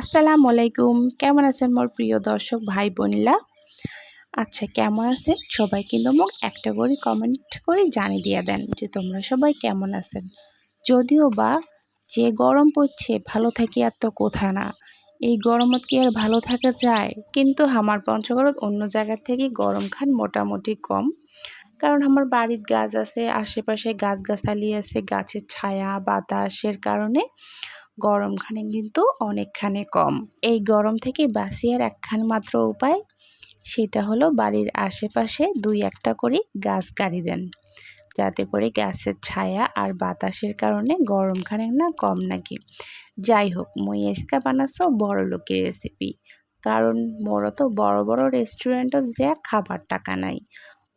আসসালামু আলাইকুম। কেমন আছেন মোর প্রিয় দর্শক ভাই বোনরা? আচ্ছা কেমন আছেন? সবাই কিন্তু মোক একটা করে কমেন্ট করে জানিয়ে দিয়ে দেন যে তোমরা সবাই কেমন আছেন? যদিও বা যে গরম পড়ছে, ভালো থাকি আর তো কোথা না। এই গরমত কি আর ভালো থাকা যায়? কিন্তু আমার পঞ্চগড়ত অন্য জায়গার থেকে গরম খান মোটামুটি কম। কারণ আমার বাড়ির গাছ আছে, আশেপাশে গাছগাছালি আছে, গাছের ছায়া, বাতাসের কারণে গরমখানে কিন্তু অনেকখানি কম। এই গরম থেকে বাঁচিয়ার একখান মাত্র উপায় সেটা হলো বাড়ির আশেপাশে দুই একটা করে গাছ গাড়ি দেন। যাতে করে গ্যাসের ছায়া আর বাতাসের কারণে গরমখানে না কম নাকি। যাই হোক, মই এসকা বানাছো বড় লোকের রেসিপি কারণ বড় তো বড় বড় রেস্টুরেন্টও যে খাবার টাকা নাই।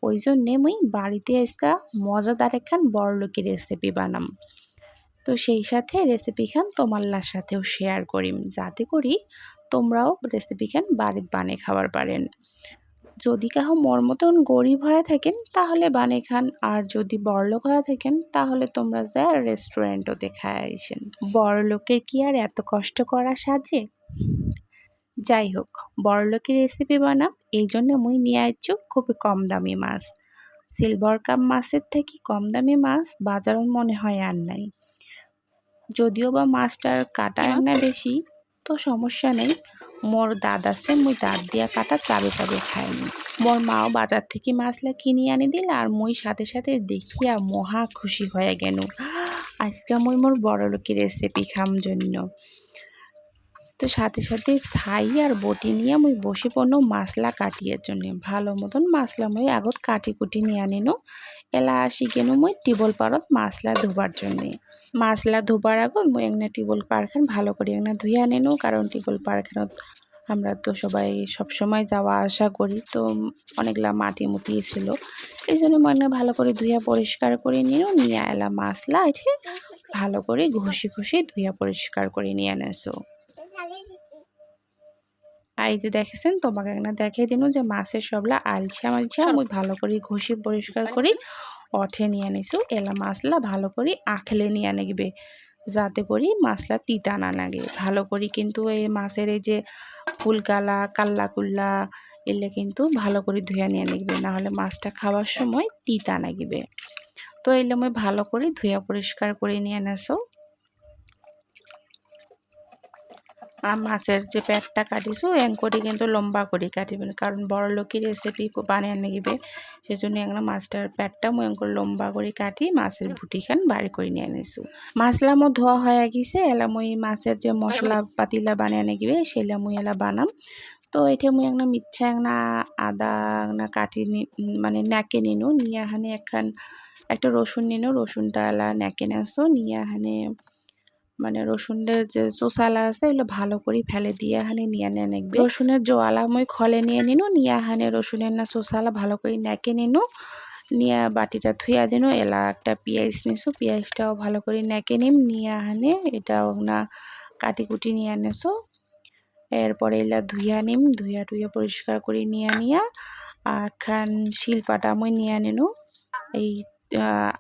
ওই জন্যে মুই বাড়িতে এসকা মজাদার একখান বড় লোকের রেসিপি বানাম। তো সেই সাথে রেসিপি খান তোমাল্লার সাথেও শেয়ার করিম। যাতে করি তোমরাও রেসিপি খান বাড়িতে বানিয়ে খাবার পারেন। যদি কাহো মোর মতন গরিব হয়ে থাকেন, তাহলে বানিয়ে খান। আর যদি বড়লোক হয়ে থাকেন, তাহলে তোমরা যা রেস্টুরেন্টও দেখায় আইসেন বড়লোকের কি আর এত কষ্ট করা সাজে? যাই হোক বড়লোকের রেসিপি বানাম, এই জন্য মুই নিয়ে আইছু খুবই কম দামি মাছ। সিলভার কাপ মাছের থেকে কম দামি মাছ বাজারও মনে হয় আর নাই। যদিও বা মাছটার কাটা না বেশি তো সমস্যা নেই। মোর দাদ আছে মুই দাঁত দিয়া কাটা চাবে চাবে খাইনি। মোর মাও বাজার থেকে মাছলা কিনে আনি দিল আর মুই সাথে সাথে দেখিয়া মহা খুশি হয়ে গেল আজকে মুই মোর বড় লোকের রেসিপি খাম জন্য। তো সাথে সাথে ছাই আর বটি নিয়ে মুই বসে পড়নো মাছলা কাটিয়ার জন্য। ভালো মতন মাছলা মুই আগত কাটি কুটি নিয়ে আনিনো। এলা আসি কেন মুই টিবল পারত মাছলা ধোবার জন্যে। মাছলা ধোবার আগত মুই একটা টিবল পারখান, ভালো করে একটা ধুইয়া আনিনো কারণ টিবল পারখানত আমরা তো সবাই সব সময় যাওয়া আসা করি, তো অনেকগুলা মাটি মুটি ছিল। এই জন্য মনে ভালো করে ধুইয়া পরিষ্কার করে নিও নিয়ে এলা মাছলা এঠে ভালো করে ঘষি ঘষি ধুইয়া পরিষ্কার করে নিয়ে আনেছো আর এই যে দেখেছেন তোমাকে একটা দেখে দিন যে মাছের সবলা আলছা মালছা আমি ভালো করে ঘষি পরিষ্কার করি অঠে নিয়ে আনিছো এলা মাছলা ভালো করে আখলে নিয়ে আনবে যাতে করি মাছলা তিতা না লাগে। ভালো করে কিন্তু এই মাছের এই যে ফুলকালা কাল্লা কুল্লা এলে কিন্তু ভালো করে ধুয়ে নিয়ে নিবে নাহলে মাছটা খাওয়ার সময় তিতা লাগিবে তো এলে আমি ভালো করে ধুয়া পরিষ্কার করে নিয়ে নেছো আর মাছের যে পেটটা কাটিছো এং করে কিন্তু লম্বা করে কাটিবেন। কারণ বড় লোকের রেসিপি বানিয়ে নিবে। সেই জন্য এগুলো মাছটার পেটটা মই এঙ্কর লম্বা করে কাটি, মাছের ভুটিখান বাড়ি করে নিয়ে আনিছো। মাছলা মো ধোয়া হয়ে গেছে, এলা মই মাছের যে মশলা পাতিলা বানিয়ে নিবে, সেলা মুই এলা বানাম। তো এটা মুই একটা মিচ্ছা একটা আদা একটা কাটি মানে ন্যাকে নিনু, নিয়ে এখানে একখান একটা রসুন নিনু, রসুনটা এলা ন্যাকে নেছো নিয়ে এখানে মানে রসুনের যে চোষালা আছে, এগুলো ভালো করে ফেলে দিয়ে এখানে নিয়ে নিয়ে নেবে রসুনের জোয়ালা মই খলে নিয়ে নিনু, নিয়ে হানে রসুনের না চোষালা ভালো করে নেকে নিনু, নিয়ে বাটিটা ধুইয়া দিনু, এলা একটা পেঁয়াজ নিছো, পেঁয়াজটাও ভালো করে নেকে নিম নিয়ে হানে এটাও না কাটি কুটি নিয়ে আনেছো। এরপরে এলা ধুইয়া নিম ধুইয়া টুইয়া পরিষ্কার করে নিয়ে নিয়া খান শিলপাটা মই নিয়ে নিনু, এই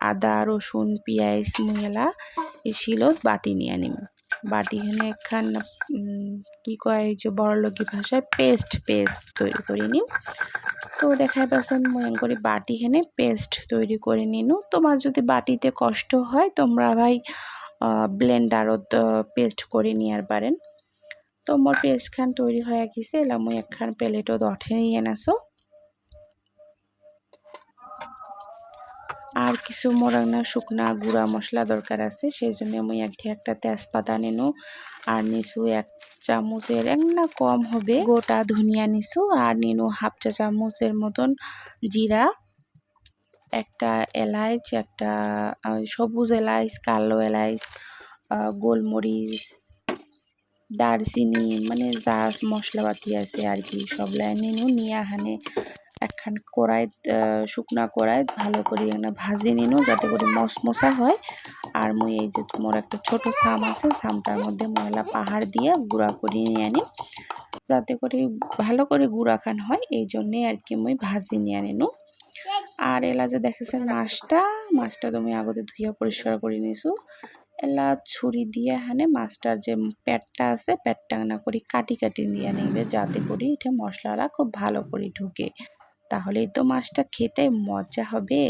আদা, রসুন, পেঁয়াজ, মুয়েলা শিলত বাটি নিয়ে নিম। বাটি হেনে একখান কি কয় যে বড়লোকি ভাষায় পেস্ট পেস্ট তৈরি করে নিম। তো দেখাই পাচ্ছেন মনে করি বাটি হেনে পেস্ট তৈরি করে নিনু। তোমার যদি বাটিতে কষ্ট হয়, তোমরা ভাই ব্লেন্ডারত পেস্ট করে নিয়ার পারেন। তো মোর পেস্ট খান তৈরি হয়ে গেছে, এলা মুই একখান প্লেটত অঠে নিয়ে নাসো। আর কিছু মোরাংনা শুকনা গুঁড়া মশলা দরকার আছে সেই জন্য আমি একটি একটা তেজপাতা নিনু আর নিছু এক চামচের, এক না কম হবে, গোটা ধনিয়া নিছু আর নিনু হাফ চা চামচের মতন জিরা, একটা এলাইচ, একটা সবুজ এলাচ কালো এলাইচ গোলমরিচ, দারচিনি মানে যা মশলাপাতি আছে আর কি, সব লাইন নিয়ে এখানে একখান কড়াই শুকনা কড়াই ভালো করে একটা ভাজি নিনু, যাতে করে মশমশা হয়। আর মুই এই যে তোমার একটা ছোট সাম আছে, সামটার মধ্যে ময়লা পাহাড় দিয়ে গুঁড়া করে নিয়ে আনি। যাতে করে ভালো করে গুঁড়া খান হয়, এই জন্যে আর কি মুই ভাজি নিয়ে আনিনু। আর এলা যে দেখেছেন মাছটা মাছটা তুমি আগতে ধুইয়া পরিষ্কার করে নিছো এলা ছুরি দিয়ে হানে মাছটার যে পেটটা আছে, পেটটা না করি কাটি কাটি নিয়ে নেবে যাতে করি এটা মশলাটা খুব ভালো করে ঢুকে। তাহলেই তো মাছটা খেতে মজা হবে।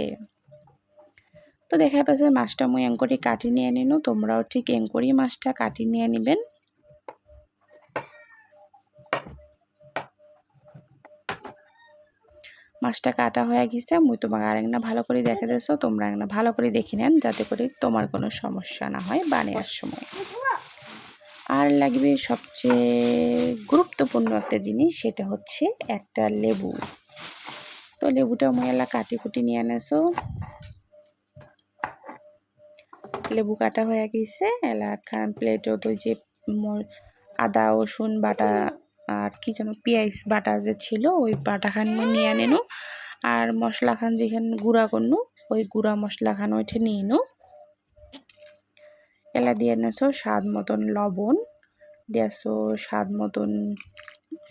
তো দেখা পাচ্ছে মাছটা মুই এঙ্করি কাটি নিয়ে নিনু, তোমরাও ঠিক এঙ্করি মাছটা কাটি নিয়ে নিবেন। মাছটা কাটা হয়ে গেছে, মুই তোমাকে আর একটা ভালো করে দেখে দিয়েছ তোমরা একটা ভালো করে দেখে নেন, যাতে করে তোমার কোনো সমস্যা না হয় বানিয়ার সময়। আর লাগবে সবচেয়ে গুরুত্বপূর্ণ একটা জিনিস, সেটা হচ্ছে একটা লেবু। তো লেবুটা মুই এলা কাটি কুটি নিয়ে আনেছো লেবু কাটা হয়ে গেছে এলা খান প্লেটও তো যে আদা রসুন বাটা আর কি যেন পেঁয়াজ বাটা যে ছিল, ওই বাটা খান নিয়ে আনেনু আর মশলা খান যেখানে গুঁড়া করনু, ওই গুঁড়া মশলা খান ওইটা নিয়ে নু এলা দিয়ে নেছো স্বাদ মতন লবণ দিয়েছ স্বাদ মতন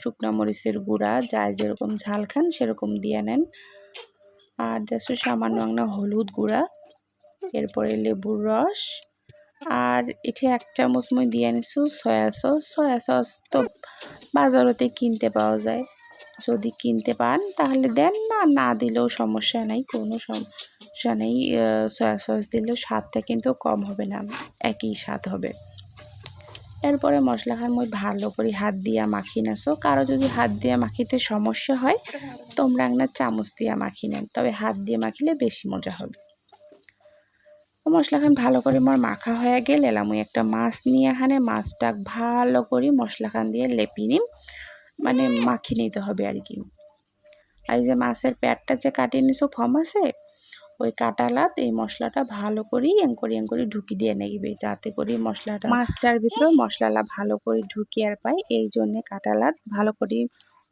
শুকনো মরিচের গুঁড়া যায় যেরকম ঝাল খান সেরকম দিয়ে নেন। আর দিয়েছ সামান্য একটা হলুদ গুঁড়া, এরপরে লেবুর রস। আর এটি এক চামচ মই দিয়ে আনিছো সয়া সস। সয়া সস তো বাজারতে কিনতে পাওয়া যায়। যদি কিনতে পান তাহলে দেন, না না দিলেও সমস্যা নাই, কোনো সমস্যা নেই। সয়া সস দিলেও স্বাদটা কিন্তু কম হবে না, একই স্বাদ হবে। এরপরে মশলাখান মই ভালো করে হাত দিয়া মাখি নেছো কারও যদি হাত দিয়ে মাখিতে সমস্যা হয়, তোমরা একটা চামচ দিয়া মাখি নেন। তবে হাত দিয়ে মাখিলে বেশি মজা হবে। মশলাখান ভালো করে মোর মাখা হয়ে গেলে ওই একটা মাছ নিয়ে এখানে। মাছটা ভালো করে মশলাখান দিয়ে লেপি নিম। মানে মাখি নিতে হবে আর কি। আর যে মাছের প্যাটটা যে কাটিয়ে নিছো আছে? ওই কাটালাত এই মশলাটা ভালো করে এঙ্করি এঙ্করি ঢুকি দিয়ে নেবে যাতে করে মশলাটা মাছটার ভিতরে মশলাটা ভালো করে ঢুকিয়ে আর পাই এই জন্যে কাটালাত ভালো করে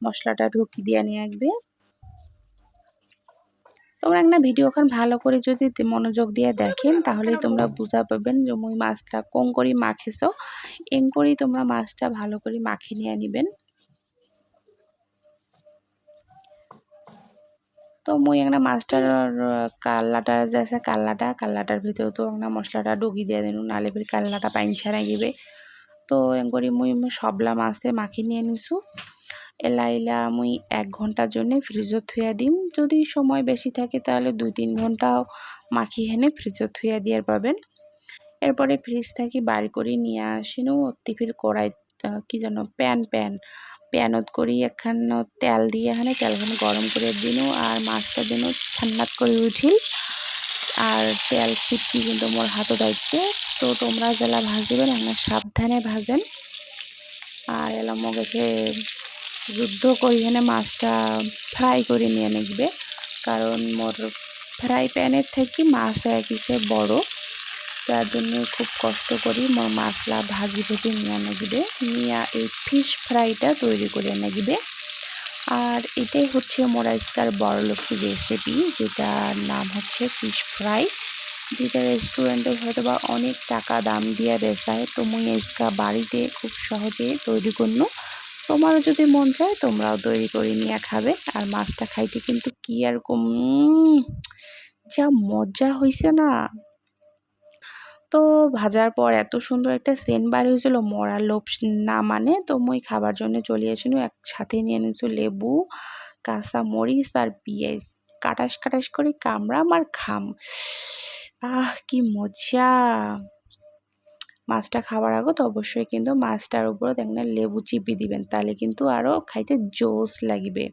মশলাটা ঢুকি দিয়ে নিয়ে আসবে। তোমরা একটা ভিডিওখান ভালো করে যদি মনোযোগ দিয়ে দেখেন তাহলেই তোমরা বুঝা পাবেন যে মুই মাছটা কম করে মাখেছো। এং করেই তোমরা মাছটা ভালো করে মাখিয়ে নিয়ে নিবেন। তো মুই একটা মাছটার কাল্লাটা যে আছে কাল্লাটা, কাল্লাটার ভিতরে তো একটা মশলাটা ডুগি দিয়ে দিন নালে ফির কাল্লাটা পাইন ছাড়া গিবে। তো এং করি মুই সবলা মাছে মাখি নিয়ে নিছু এলা এলা মুই এক ঘণ্টার জন্য ফ্রিজত থুয়া দিম। যদি সময় বেশি থাকে তাহলে দুই তিন ঘন্টাও মাখি হেনে ফ্রিজত থুয়া দিয়ার পাবেন। এরপরে ফ্রিজ থাকি বার করে নিয়ে আসিনু টিফির কড়াই কি যেন প্যান প্যান। প্যানত করি, একখান তেল দিয়ে এখানে, তেলখানে গরম করে দিনু আর মাছটা দিনু ঠান্ডাত করে উঠিল। আর তেল ছিটকি কিন্তু মোর হাতও দায়িত্বে তো তোমরা যেলা ভাজিবেন, এখানে সাবধানে ভাজেন। আর এলা মগেকে যুদ্ধ করি এখানে মাছটা ফ্রাই করে নিয়ে নেবে কারণ মোর ফ্রাই প্যানের থেকে মাছ হয়ে গেছে বড়। তার জন্য খুব কষ্ট করি। মাছলা ভাজি ভেজে নিয়ে নেবে নিয়ে এই ফিশ ফ্রাইটা তৈরি করে নেবে আর এটাই হচ্ছে মোর আজকার বড়লক্ষ্মী রেসিপি যেটার নাম হচ্ছে ফিশ ফ্রাই যেটা রেস্টুরেন্টে হয়তো বা অনেক টাকা দাম দিয়ে বেচায়। তো মুই আজকা বাড়িতে খুব সহজে তৈরি করল তোমারও যদি মন চায়, তোমরাও তৈরি করে নিয়ে খাবে। আর মাছটা খাইতে কিন্তু কি আর কম। যা মজা হয়েছে না। ভাজার পর এত সুন্দর একটা সেন বার হয়েছিল মরার লোভ না মানে। তো মই খাবার জন্য চলে আসিনি একসাথে নিয়ে নিয়েছি লেবু, কাঁচা মরিচ আর পিঁয়াজ। কাটাস কাটাস করে কামড়াম আর খাম। আহ, কি মজা! মাছটা খাওয়ার আগে তো অবশ্যই কিন্তু মাছটার উপরে দেখবেন লেবু চিপি দিবেন, তাহলে কিন্তু আরও খাইতে জোস লাগবে।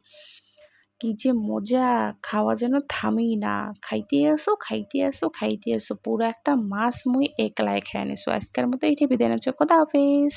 কি যে মজা! খাওয়া যেন থামেই না। খাইতে আসো খাইতে আসো খাইতে আসো। পুরো একটা মাস মুই একলাই খাই নিস আজকের মতো এইটা বিদায় নিচ্ছ কথা হাফেজ!